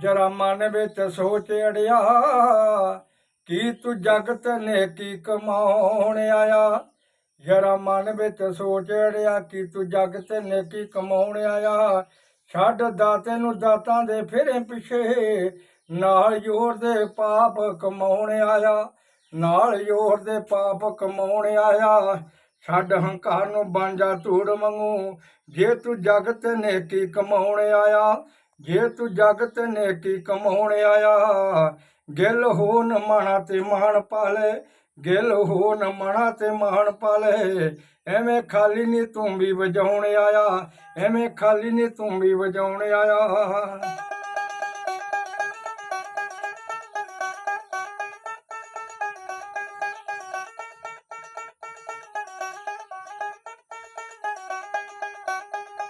ਜਰਾ ਮਨ ਵਿੱਚ ਸੋਚ ਅੜਿਆ ਕੀ ਤੂੰ ਜਗਤ ਨੇਕੀ ਕਮਾਉਣ ਆਇਆ? ਜਰਾ ਮਨ ਵਿੱਚ ਸੋਚ ਅੜਿਆ ਕੀ ਤੂੰ ਜਗਤ ਨੇਕੀ ਕਮਾਉਣ ਆਇਆ? ਛੱਡ ਦਾਤੇ ਨੂੰ ਦਾਤਾਂ ਦੇ ਫਿਰੇ ਪਿਛੇ, ਨਾਲ ਜੋਰ ਦੇ ਪਾਪ ਕਮਾਉਣ ਆਇਆ। ਨਾਲ ਜੋਰ ਦੇ ਪਾਪ ਕਮਾਉਣ ਆਇਆ। ਛੱਡ ਹੰਕਾਰ ਨੂੰ ਬਣ ਜਾ ਧੂੜ ਮੰਗੂ ਜੇ ਤੂੰ ਜਗਤ ਨੇਕੀ ਕਮਾਉਣ ਆਇਆ? ਜੇ ਤੂੰ ਜਗਤ ਨੇਕੀ ਕਮਾਉਣ ਆਇਆ ਗਿਲ ਹੋ ਨ ਮਾਣਾ ਤੇ ਮਾਣ ਪਾਲੇ, ਗਿਲ ਹੋ ਨ ਮਾਣਾ ਤੇ ਮਾਣ ਪਾਲੇ। ਐਵੇਂ ਖਾਲੀ ਨਹੀਂ ਤੂੰ ਵੀ ਵਜਾਉਣ ਆਇਆ ਐਵੇਂ ਖਾਲੀ ਨਹੀਂ ਤੂੰ ਵੀ ਵਜਾਉਣ ਆਇਆ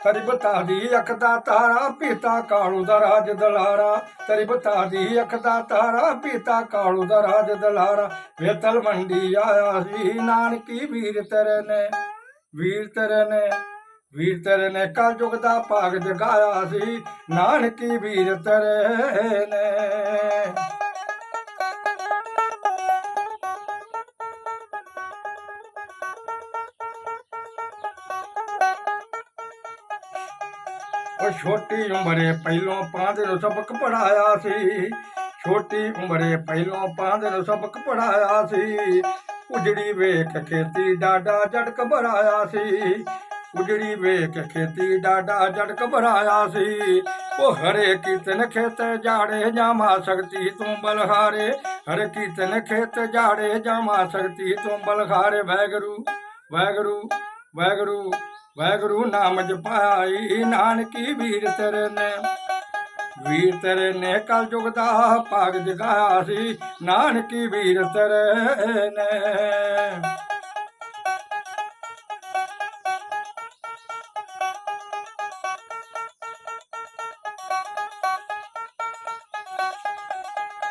ਤੇਰੀ ਬਤਾ ਦੀ ਅੱਖ ਦਾ ਤਾਰਾ ਪੀਤਾ ਕਾਲੂ ਦਾ ਰਾਜ ਦਲਾਰਾ। ਤੇਰੀ ਬਤਾ ਦੀ ਅੱਖ ਦਾ ਤਾਰਾ ਪੀਤਾ ਕਾਲੂ ਦਾ ਰਾਜ ਦਲਾਰਾ। ਵੇਤਲ ਮੰਡੀ ਆਇਆ ਸੀ, ਨਾਨਕੀ ਵੀਰ ਤੇਰੇ ਨੇ, ਵੀਰ ਤੇਰੇ ਨੇ, ਵੀਰ ਤੇਰੇ ਨੇ ਕਲ ਯੁਗ ਦਾ ਭਾਗ ਜਗਾਇਆ ਸੀ, ਨਾਨਕੀ ਵੀਰ ਤੇਰੇ ਨੇ। ਉਹ ਛੋਟੀ ਉਮਰੇ ਪਹਿਲੋਂ ਪਾਂਦੇ ਨੂੰ ਸਬਕ ਪੜਾਇਆ ਸੀ। ਛੋਟੀ ਉਮਰੇ ਪਹਿਲੋਂ ਪਾਂਦੇ ਨੂੰ ਸਬਕ ਪੜਾਇਆ ਸੀ। ਉਜੜੀ ਵੇਖ ਖੇਤੀ ਡਾਡਾ ਝੜਕ ਭਰਾਇਆ ਸੀ। ਉਜੜੀ ਵੇਖ ਖੇਤੀ ਡਾਡਾ ਝੜਕ ਭਰਾਇਆ ਸੀ। ਉਹ ਹਰੇ ਕੀਰਤਨ ਖੇਤ ਜਾੜੇ ਜਾਮਾ ਸਕਤੀ ਤੂੰ ਬਲਹਾਰੇ। ਹਰੇ ਕੀਤਨ ਖੇਤ ਜਾੜੇ ਜਾਮਾ ਸਕਤੀ ਤੂੰ ਬਲਹਾਰੇ। ਵੈਗਰੂ ਵੈਗਰੂ ਵੈਗਰੂ ਵੈਗਰੂ ਨਾਮ ਜਪਾਈ, ਨਾਨਕੀ ਵੀਰ ਤੇਰੇ ਵੀਰ ਤੇਰੇ ਨੇ ਕਲ ਯੁਗ ਦਾ ਭਾਗ ਜਗਾਇਆ ਸੀ ਨਾਨਕੀ ਵੀਰ ਤੇਰੇ ਨੇ।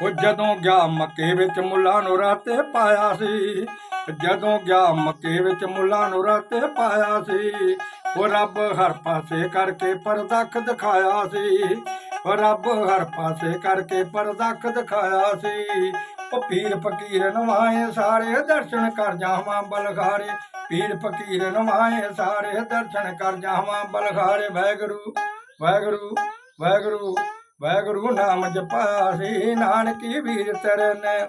ਉਹ ਜਦੋਂ ਗਿਆ ਮੱਕੇ ਵਿੱਚ ਮੁੱਲਾ ਨੂੰ ਰਾਤੇ ਪਾਇਆ ਸੀ ਜਦੋਂ ਗਿਆ ਮੱਕੇ ਵਿੱਚ ਮੁੱਲਾ ਨੂੰ ਰਾਤੇ ਪਾਇਆ ਸੀ, ਉਹ ਰੱਬ ਹਰ ਪਾਸੇ ਕਰਕੇ ਪਰਦਖ ਦਿਖਾਇਆ ਸੀ। ਉਹ ਰੱਬ ਹਰ ਪਾਸੇ ਕਰਕੇ ਪਰਦਖ ਦਿਖਾਇਆ ਸੀ। ਉਹ ਪੀਰ ਫਕੀਰ ਨਵਾਏ ਸਾਰੇ ਦਰਸ਼ਨ ਕਰ ਜਾਵਾਂ ਬਲਖਾਰੇ ਪੀਰ ਫਕੀਰ ਨਵਾਏ ਸਾਰੇ ਦਰਸ਼ਨ ਕਰ ਜਾਵਾਂ ਬਲਖਾਰੇ ਵੈਗਰੂ ਵੈਗਰੂ ਵੈਗਰੂ ਵੈਗਰੂ ਨਾਮ ਜਪਾਇਆ ਸੀ। ਨਾਨਕੀ ਵੀਰ ਤੇਰੇ ਨੇ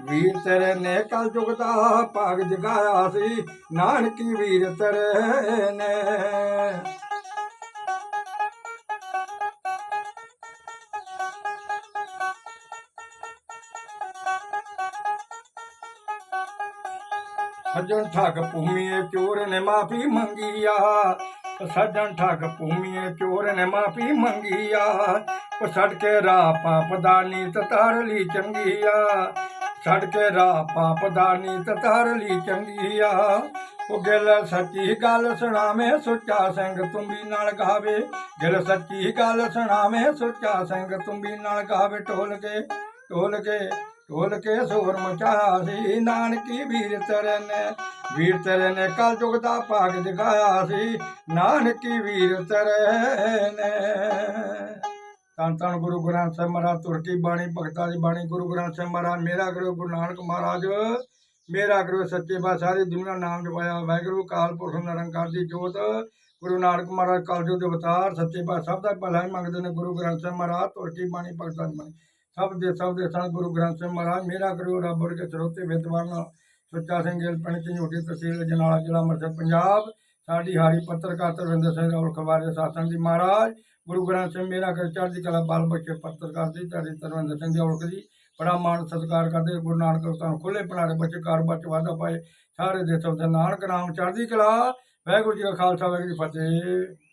ਵੀਰ ਤੇਰੇ ਨੇ ਕਲ ਯੁਗ ਦਾ ਭਾਗ ਜਗਾਇਆ ਸੀ, ਨਾਨਕੀ ਵੀਰ ਤੇਰੇ ਨੇ। ਸੱਜਣ ਠੱਗ ਭੂਮੀਏ ਚੋਰ ਨੇ ਮਾਫੀ ਮੰਗੀ ਆ ਸੱਜਣ ਠੱਗ ਭੂਮੀਏ ਚੋਰ ਨੇ ਮਾਫੀ ਮੰਗੀ ਆ ਉਹ ਛੱਡ ਕੇ ਰਾਹ ਪਾਪ ਦਾ ਨੀਤ ਤਾਰ ਲਈ ਚੰਗੀ ਆ ਛੱਡ ਕੇ ਰਾਹ ਪਾਪ ਦਾ ਨੀਤ ਤਾਰ ਲਈ ਚੰਗੀ ਆ। ਉਹ ਗਿਲ ਸੱਚੀ ਗੱਲ ਸੁਣਾਵੇਂ, ਸੁੱਚਾ ਸਿੰਘ ਤੁੰਬੀ ਨਾਲ ਗਾਵੇ। ਗਿਲ ਸੱਚੀ ਗੱਲ ਸੁਣਾਵੇਂ, ਸੁੱਚਾ ਸਿੰਘ ਤੁੰਬੀ ਨਾਲ ਗਾਵੇ। ਢੋਲ ਕੇ ਢੋਲ ਕੇ ਢੋਲ ਕੇ ਸੋਰ ਮਚਾਇਆ ਸੀ ਨਾਨਕੀ ਵੀਰ ਤੇਰੇ ਨੇ, ਵੀਰ ਤੇਰੇ ਨੇ ਕਲ ਜੁਗ ਦਾ ਭਾਗ ਜਗਾਇਆ ਸੀ। ਨਾਨਕੀ ਵੀਰ ਤੇਰੇ ਨੇ। ਤਨ ਤਨ ਗੁਰੂ ਗ੍ਰੰਥ ਸਾਹਿਬ ਮਹਾਰਾਜ ਤੁਰ ਕੀ ਬਾਣੀ, ਭਗਤਾਂ ਦੀ ਬਾਣੀ, ਗੁਰੂ ਗ੍ਰੰਥ ਸਾਹਿਬ ਮਹਾਰਾਜ, ਮੇਰਾ ਗੁਰੂ ਗੁਰੂ ਨਾਨਕ ਮਹਾਰਾਜ, ਮੇਰਾ ਗੁਰੂ ਸੱਚੇ ਬਾ ਸਾਰੀ ਦੁਨੀਆ ਨਾਮ ਜਪਾਇਆ ਵਾਹਿਗੁਰੂ, ਕਾਲ ਪੁਰਖ ਨਿਰੰਕਾਰ ਦੀ ਜੋਤ, ਗੁਰੂ ਨਾਨਕ ਮਹਾਰਾਜ ਕਲਯੁਗ ਦੇ ਅਵਤਾਰ, ਸੱਚੇ ਬਾ ਸਭ ਦਾ ਭਲਾ ਹੀ ਮੰਗਦੇ ਨੇ ਗੁਰੂ ਗ੍ਰੰਥ ਸਾਹਿਬ ਮਹਾਰਾਜ ਤੁਰ ਕੀ ਬਾਣੀ, ਭਗਤਾਂ ਦੀ ਬਾਣੀ। ਸਭ ਦੇ ਸਭ ਦੇ ਸੰਤ ਗੁਰੂ ਗ੍ਰੰਥ ਸਾਹਿਬ ਮਹਾਰਾਜ, ਮੇਰਾ ਗੁਰੂ ਰੱਬ ਵਰਗੇ ਸਰੋਤੇ ਵਿਦਵਾਨ, ਸੁੱਚਾ ਸਿੰਘ ਗਿੱਲ, ਪਿੰਡ ਝੰਜੋਟੀ ਤਹਿਸੀਲ, ਜਨਾਲਾ, ਜ਼ਿਲ੍ਹਾ ਅੰਮ੍ਰਿਤਸਰ, ਪੰਜਾਬ। ਸਾਡੀ ਹਾਰੀ, ਪੱਤਰਕਾਰ ਤਰਵਿੰਦਰ ਸਿੰਘ ਔਰ ਖਵਾਰੇ ਸਾਸਨ ਜੀ। ਮਹਾਰਾਜ, ਗੁਰੂ ਗ੍ਰੰਥ ਸਾਹਿਬ, ਮੇਰਾ ਕਰ ਚੜ੍ਹਦੀ ਕਲਾ ਬਾਲ ਬੱਚੇ ਪੱਤਰਕਾਰ ਦੀ ਤੁਹਾਡੀ ਤਰਵਿੰਦਰ ਸਿੰਘ ਦੀ ਔਲਖ ਦੀ। ਬੜਾ ਮਾਣ ਸਤਿਕਾਰ ਕਰਦੇ ਗੁਰੂ ਨਾਨਕ ਤੁਹਾਨੂੰ ਖੁੱਲੇ ਪੜਾਰੇ ਬੱਚੇ ਕਾਰੋਬਾਰ ਚ ਵਾਧਾ ਪਾਏ। ਸਾਰੇ ਦੇ ਸਭ ਦਾ ਨਾਨਕ ਨਾਮ ਚੜ੍ਹਦੀ ਕਲਾ। ਵਾਹਿਗੁਰੂ ਜੀ ਕਾ ਖਾਲਸਾ, ਵਾਹਿਗੁਰੂ ਜੀ ਫਤਿਹ।